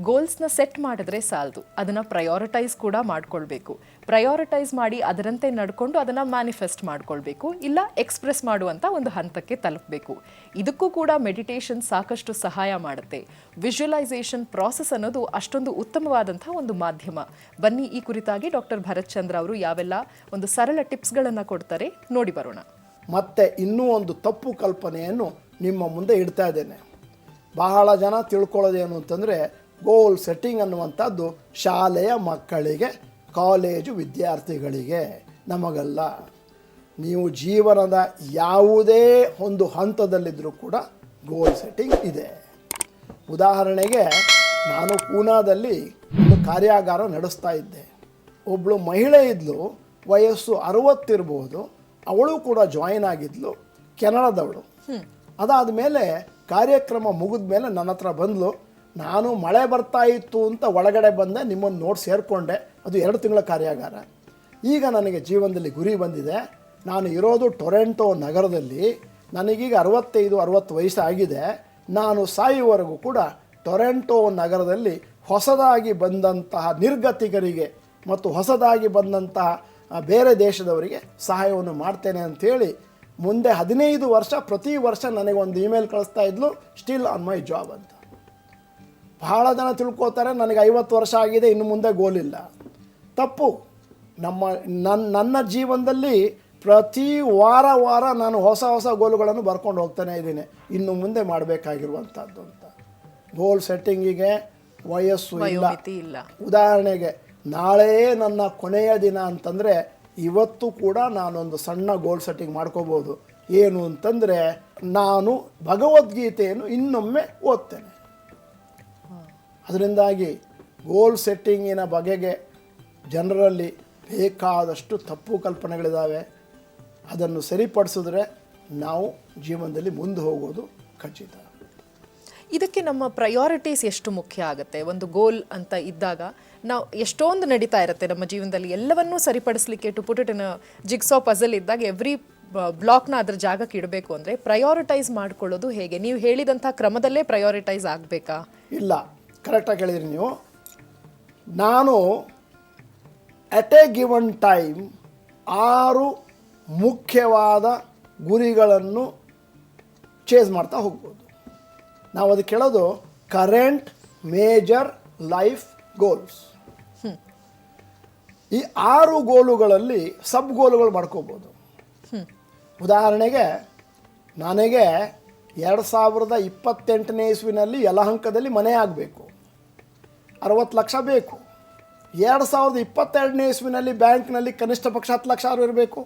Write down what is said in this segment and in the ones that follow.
ಗೋಲ್ಸ್ನ set ಮಾಡಿದ್ರೆ ಸಾಲದು. ಅದನ್ನು ಪ್ರಯಾರಿಟೈಸ್ ಕೂಡ ಮಾಡ್ಕೊಳ್ಬೇಕು. ಪ್ರಯಾರಿಟೈಸ್ ಮಾಡಿ ಅದರಂತೆ ನಡ್ಕೊಂಡು ಅದನ್ನು ಮ್ಯಾನಿಫೆಸ್ಟ್ ಮಾಡ್ಕೊಳ್ಬೇಕು. ಇಲ್ಲ ಎಕ್ಸ್ಪ್ರೆಸ್ ಮಾಡುವಂಥ ಒಂದು ಹಂತಕ್ಕೆ ತಲುಪಬೇಕು. ಇದಕ್ಕೂ ಕೂಡ ಮೆಡಿಟೇಷನ್ ಸಾಕಷ್ಟು ಸಹಾಯ ಮಾಡುತ್ತೆ. ವಿಜುವಲೈಸೇಷನ್ ಪ್ರಾಸೆಸ್ ಅನ್ನೋದು ಅಷ್ಟೊಂದು ಉತ್ತಮವಾದಂಥ ಒಂದು ಮಾಧ್ಯಮ. ಬನ್ನಿ ಈ ಕುರಿತಾಗಿ ಡಾಕ್ಟರ್ ಭರತ್ ಚಂದ್ರ ಅವರು ಯಾವೆಲ್ಲ ಒಂದು ಸರಳ ಟಿಪ್ಸ್ಗಳನ್ನು ಕೊಡ್ತಾರೆ ನೋಡಿ ಬರೋಣ. ಮತ್ತೆ ಇನ್ನೂ ಒಂದು ತಪ್ಪು ಕಲ್ಪನೆಯನ್ನು ನಿಮ್ಮ ಮುಂದೆ ಇಡ್ತಾ ಇದ್ದೇನೆ. ಬಹಳ ಜನ ತಿಳ್ಕೊಳ್ಳೋದೇನು ಅಂತಂದರೆ ಗೋಲ್ ಸೆಟ್ಟಿಂಗ್ ಅನ್ನುವಂಥದ್ದು ಶಾಲೆಯ ಮಕ್ಕಳಿಗೆ ಕಾಲೇಜು ವಿದ್ಯಾರ್ಥಿಗಳಿಗೆ. ನಮಗಲ್ಲ. ನೀವು ಜೀವನದ ಯಾವುದೇ ಒಂದು ಹಂತದಲ್ಲಿದ್ದರೂ ಕೂಡ ಗೋಲ್ ಸೆಟ್ಟಿಂಗ್ ಇದೆ. ಉದಾಹರಣೆಗೆ ನಾನು ಪೂನಾದಲ್ಲಿ ಒಂದು ಕಾರ್ಯಾಗಾರ ನಡೆಸ್ತಾ ಇದ್ದೆ. ಒಬ್ಬಳು ಮಹಿಳೆ ಇದ್ಲು ವಯಸ್ಸು ಅರವತ್ತಿರ್ಬೋದು ಅವಳು ಕೂಡ ಜಾಯಿನ್ ಆಗಿದ್ಲು ಕೆನಡಾದವಳು. ಅದಾದ ಮೇಲೆ ಕಾರ್ಯಕ್ರಮ ಮುಗಿದ ಮೇಲೆ ನನ್ನ ಹತ್ರ ಬಂದ್ಲು. ನಾನು ಮಳೆ ಬರ್ತಾ ಇತ್ತು ಅಂತ ಒಳಗಡೆ ಬಂದೆ, ನಿಮ್ಮನ್ನು ನೋಡಿ ಸೇರಿಕೊಂಡೆ. ಅದು ಎರಡು ತಿಂಗಳ ಕಾರ್ಯಾಗಾರ. ಈಗ ನನಗೆ ಜೀವನದಲ್ಲಿ ಗುರಿ ಬಂದಿದೆ. ನಾನು ಇರೋದು ಟೊರೆಂಟೋ ನಗರದಲ್ಲಿ. ನನಗೀಗ ಅರವತ್ತೈದು, ಅರವತ್ತು ವಯಸ್ಸಾಗಿದೆ ನಾನು ಸಾಯುವವರೆಗೂ ಕೂಡ ಟೊರೆಂಟೋ ನಗರದಲ್ಲಿ ಹೊಸದಾಗಿ ಬಂದಂತಹ ನಿರ್ಗತಿಕರಿಗೆ ಮತ್ತು ಹೊಸದಾಗಿ ಬಂದಂತಹ ಬೇರೆ ದೇಶದವರಿಗೆ ಸಹಾಯವನ್ನು ಮಾಡ್ತೇನೆ ಅಂಥೇಳಿ ಮುಂದೆ ಹದಿನೈದು ವರ್ಷ ಪ್ರತಿ ವರ್ಷ ನನಗೆ ಒಂದು ಇಮೇಲ್ ಕಳಿಸ್ತಾ ಇದ್ಲು ಸ್ಟಿಲ್ ಆನ್ ಮೈ ಜಾಬ್ ಅಂತ. ಬಹಳ ಜನ ತಿಳ್ಕೊತಾರೆ ನನಗೆ ಐವತ್ತು ವರ್ಷ ಆಗಿದೆ ಇನ್ನು ಮುಂದೆ ಗೋಲಿಲ್ಲ ಇಲ್ಲ. ತಪ್ಪು. ನಮ್ಮ ನನ್ನ ನನ್ನ ಜೀವನದಲ್ಲಿ ಪ್ರತಿ ವಾರ ವಾರ ನಾನು ಹೊಸ ಹೊಸ ಗೋಲುಗಳನ್ನು ಬರ್ಕೊಂಡು ಹೋಗ್ತಾನೆ ಇದ್ದೀನಿ. ಇನ್ನು ಮುಂದೆ ಮಾಡಬೇಕಾಗಿರುವಂಥದ್ದು ಅಂತ. ಗೋಲ್ ಸೆಟ್ಟಿಂಗಿಗೆ ವಯಸ್ಸು ಇಲ್ಲ. ಉದಾಹರಣೆಗೆ ನಾಳೆ ನನ್ನ ಕೊನೆಯ ದಿನ ಅಂತಂದರೆ ಇವತ್ತು ಕೂಡ ನಾನೊಂದು ಸಣ್ಣ ಗೋಲ್ ಸೆಟ್ಟಿಂಗ್ ಮಾಡ್ಕೋಬೋದು. ಏನು ಅಂತಂದರೆ ನಾನು ಭಗವದ್ಗೀತೆಯನ್ನು ಇನ್ನೊಮ್ಮೆ ಓದ್ತೇನೆ. ಅದರಿಂದಾಗಿ ಗೋಲ್ ಸೆಟ್ಟಿಂಗಿನ ಬಗೆಗೆ ಜನರಲ್ಲಿ ಬೇಕಾದಷ್ಟು ತಪ್ಪು ಕಲ್ಪನೆಗಳಿದ್ದಾವೆ ಅದನ್ನು ಸರಿಪಡಿಸಿದ್ರೆ ನಾವು ಜೀವನದಲ್ಲಿ ಮುಂದೆ ಹೋಗೋದು ಖಚಿತ. ಇದಕ್ಕೆ ನಮ್ಮ ಪ್ರಯಾರಿಟೀಸ್ ಎಷ್ಟು ಮುಖ್ಯ ಆಗುತ್ತೆ? ಒಂದು ಗೋಲ್ ಅಂತ ಇದ್ದಾಗ ನಾವು ಎಷ್ಟೊಂದು ನಡೀತಾ ಇರುತ್ತೆ ನಮ್ಮ ಜೀವನದಲ್ಲಿ? ಎಲ್ಲವನ್ನೂ ಸರಿಪಡಿಸಲಿಕ್ಕೆ to put it in jigsaw puzzle ಇದ್ದಾಗ ಎವ್ರಿ ಬ್ಲಾಕ್ನ ಅದ್ರ ಜಾಗಕ್ಕೆ ಇಡಬೇಕು ಅಂದರೆ ಪ್ರಯಾರಿಟೈಸ್ ಮಾಡ್ಕೊಳ್ಳೋದು ಹೇಗೆ? ನೀವು ಹೇಳಿದಂಥ ಕ್ರಮದಲ್ಲೇ ಪ್ರಯಾರಿಟೈಸ್ ಆಗಬೇಕಾ? ಇಲ್ಲ. ಕರೆಕ್ಟಾಗಿ ಹೇಳಿದ್ರಿ ನೀವು. ನಾನು ಅಟ್ ಎ ಗಿವನ್ ಟೈಮ್ ಆರು ಮುಖ್ಯವಾದ ಗುರಿಗಳನ್ನು ಚೇಸ್ ಮಾಡ್ತಾ ಹೋಗ್ಬೋದು. ನಾವು ಅದಕ್ಕೆ ಹೇಳೋದು ಕರೆಂಟ್ ಮೇಜರ್ ಲೈಫ್ ಗೋಲ್ಸ್ ಈ ಆರು ಗೋಲುಗಳಲ್ಲಿ ಸಬ್ ಗೋಲುಗಳು ಮಾಡ್ಕೋಬೋದು. ಉದಾಹರಣೆಗೆ ನನಗೆ ಎರಡು ಸಾವಿರದ ಇಪ್ಪತ್ತೆಂಟನೇ ಇಸ್ವಿನಲ್ಲಿ ಯಲಹಂಕದಲ್ಲಿ ಮನೆ ಆಗಬೇಕು. ಅರವತ್ತು ಲಕ್ಷ ಬೇಕು. ಎರಡು ಸಾವಿರದ ಇಪ್ಪತ್ತೆರಡನೇ ಇಸ್ವಿನಲ್ಲಿ ಬ್ಯಾಂಕ್ನಲ್ಲಿ ಕನಿಷ್ಠ ಪಕ್ಷ ಹತ್ತು ಲಕ್ಷ ಆರು ಇರಬೇಕು.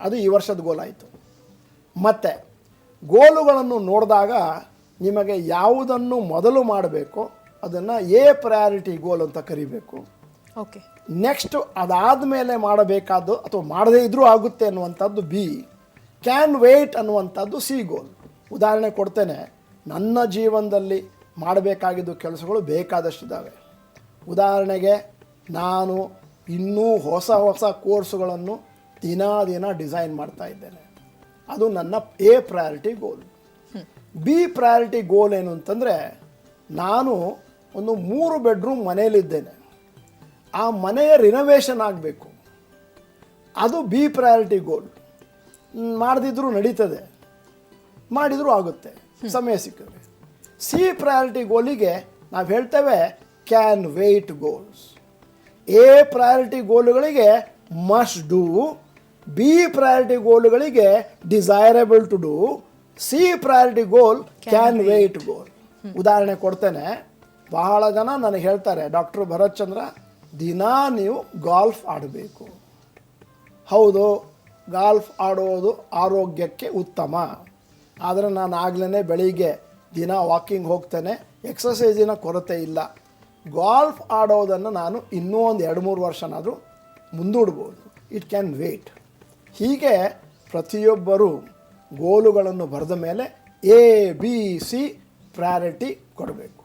ಅದು ಈ ವರ್ಷದ ಗೋಲಾಯಿತು ಮತ್ತು ಗೋಲುಗಳನ್ನು ನೋಡಿದಾಗ ನಿಮಗೆ ಯಾವುದನ್ನು ಮೊದಲು ಮಾಡಬೇಕು ಅದನ್ನು ಎ ಪ್ರಯಾರಿಟಿ ಗೋಲ್ ಅಂತ ಕರಿಬೇಕು. ಓಕೆ ನೆಕ್ಸ್ಟ್ ಅದಾದ ಮೇಲೆ ಮಾಡಬೇಕಾದ್ದು ಅಥವಾ ಮಾಡದೇ ಇದ್ರೂ ಆಗುತ್ತೆ ಅನ್ನುವಂಥದ್ದು ಬಿ ಕ್ಯಾನ್ ವೇಟ್ ಅನ್ನುವಂಥದ್ದು ಸಿ ಗೋಲ್ ಉದಾಹರಣೆ ಕೊಡ್ತೇನೆ. ನನ್ನ ಜೀವನದಲ್ಲಿ ಮಾಡಬೇಕಾಗಿದ್ದು ಕೆಲಸಗಳು ಬೇಕಾದಷ್ಟಿದ್ದಾವೆ. ಉದಾಹರಣೆಗೆ ನಾನು ಇನ್ನೂ ಹೊಸ ಹೊಸ ಕೋರ್ಸುಗಳನ್ನು ದಿನ ದಿನ ಡಿಸೈನ್ ಮಾಡ್ತಾ ಇದ್ದೇನೆ. ಅದು ನನ್ನ A priority goal. B priority goal ಏನು ಅಂತಂದರೆ ನಾನು ಒಂದು ಮೂರು ಬೆಡ್ರೂಮ್ ಮನೆಯಲ್ಲಿದ್ದೇನೆ. ಆ ಮನೆಯ ರಿನೋವೇಷನ್ ಆಗಬೇಕು. ಅದು ಬಿ ಪ್ರಯಾರಿಟಿ ಗೋಲ್. ಮಾಡದಿದ್ರೂ ನಡೀತದೆ. ಮಾಡಿದರೂ ಆಗುತ್ತೆ. ಸಮಯ ಸಿಕ್ಕಿದ್ರೆ. ಸಿ ಪ್ರಯಾರಿಟಿ ಗೋಲಿಗೆ ನಾವು ಹೇಳ್ತೇವೆ can wait goals A priority ಗೋಲುಗಳಿಗೆ must do B priority ಗೋಲುಗಳಿಗೆ desirable to do C priority goal can wait goal ಉದಾಹರಣೆ ಕೊಡ್ತೇನೆ ಬಹಳ ಜನ ನನಗೆ ಹೇಳ್ತಾರೆ ಡಾಕ್ಟರ್ ಭರತ್ ಚಂದ್ರ ದಿನಾ ನೀವು ಗಾಲ್ಫ್ ಆಡಬೇಕು. ಹೌದು ಗಾಲ್ಫ್ ಆಡೋದು ಆರೋಗ್ಯಕ್ಕೆ ಉತ್ತಮ. ಆದರೆ ನಾನು ಆಗ್ಲೇ ಬೆಳಿಗ್ಗೆ ದಿನ ವಾಕಿಂಗ್ ಹೋಗ್ತೇನೆ ಎಕ್ಸಸೈಸಿನ ಕೊರತೆ ಇಲ್ಲ. ಗಾಲ್ಫ್ ಆಡೋದನ್ನು ನಾನು ಇನ್ನೂ ಒಂದು ಎರಡು ಮೂರು ವರ್ಷನಾದರೂ ಮುಂದೂಡ್ಬೋದು. ಇಟ್ ಕ್ಯಾನ್ ವೇಟ್ ಹೀಗೆ ಪ್ರತಿಯೊಬ್ಬರು ಗೋಲುಗಳನ್ನು ಬರೆದ ಮೇಲೆ ಎ ಬಿ ಸಿ ಪ್ರಯಾರಿಟಿ ಕೊಡಬೇಕು.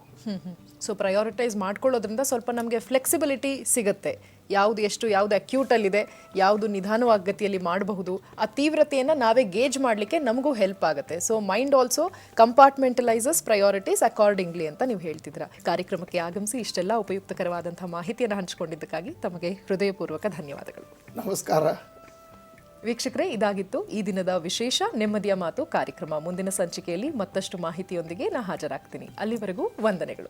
ಸೊ ಪ್ರಯಾರಿಟೈಸ್ ಮಾಡ್ಕೊಳ್ಳೋದ್ರಿಂದ ಸ್ವಲ್ಪ ನಮಗೆ ಫ್ಲೆಕ್ಸಿಬಿಲಿಟಿ ಸಿಗುತ್ತೆ. ಯಾವುದು ಎಷ್ಟು ಯಾವುದು ಅಕ್ಯೂಟಲ್ಲಿದೆ ಯಾವುದು ನಿಧಾನವಾಗಿ ಗತಿಯಲ್ಲಿ ಮಾಡಬಹುದು ಆ ತೀವ್ರತೆಯನ್ನು ನಾವೇ ಗೇಜ್ ಮಾಡಲಿಕ್ಕೆ ನಮಗೂ ಹೆಲ್ಪ್ ಆಗುತ್ತೆ. So mind also compartmentalises priorities accordingly ಅಂತ ನೀವು ಹೇಳ್ತಿದ್ರ ಕಾರ್ಯಕ್ರಮಕ್ಕೆ ಆಗಮಿಸಿ ಇಷ್ಟೆಲ್ಲ ಉಪಯುಕ್ತಕರವಾದಂತಹ ಮಾಹಿತಿಯನ್ನು ಹಂಚಿಕೊಂಡಿದ್ದಕ್ಕಾಗಿ ತಮಗೆ ಹೃದಯಪೂರ್ವಕ ಧನ್ಯವಾದಗಳು. ನಮಸ್ಕಾರ. ವೀಕ್ಷಕರೇ ಇದಾಗಿತ್ತು ಈ ದಿನದ ವಿಶೇಷ ನೆಮ್ಮದಿಯ ಮಾತು ಕಾರ್ಯಕ್ರಮ. ಮುಂದಿನ ಸಂಚಿಕೆಯಲ್ಲಿ ಮತ್ತಷ್ಟು ಮಾಹಿತಿಯೊಂದಿಗೆ ನಾ ಹಾಜರಾಗ್ತೀನಿ. ಅಲ್ಲಿವರೆಗೂ ವಂದನೆಗಳು.